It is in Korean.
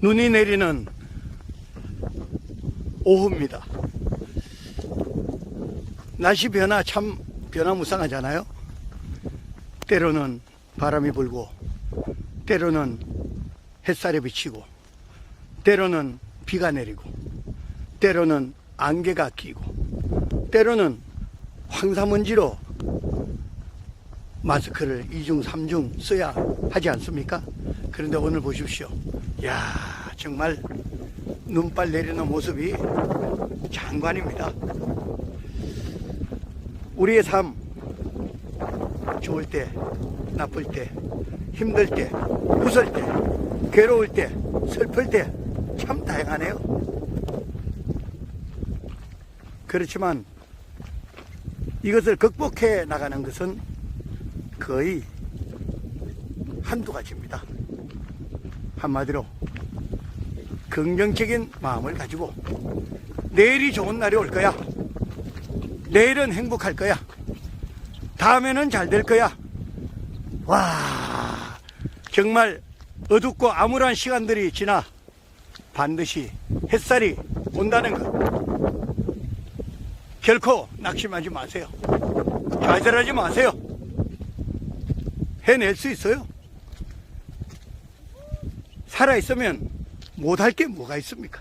눈이 내리는 오후입니다. 날씨 변화 참 변화무쌍하잖아요. 때로는 바람이 불고, 때로는 햇살이 비치고, 때로는 비가 내리고, 때로는 안개가 끼고, 때로는 황사먼지로 마스크를 이중삼중 써야 하지 않습니까? 그런데 오늘 보십시오. 야 정말 눈발 내리는 모습이 장관입니다. 우리의 삶, 좋을 때, 나쁠 때, 힘들 때, 웃을 때, 괴로울 때, 슬플 때, 참 다양하네요. 그렇지만 이것을 극복해 나가는 것은 거의 한두 가지입니다. 한마디로 긍정적인 마음을 가지고 내일이 좋은 날이 올 거야. 내일은 행복할 거야. 다음에는 잘 될 거야. 와, 정말 어둡고 암울한 시간들이 지나 반드시 햇살이 온다는 것. 결코 낙심하지 마세요. 좌절하지 마세요. 해낼 수 있어요. 살아있으면 못할 게 뭐가 있습니까?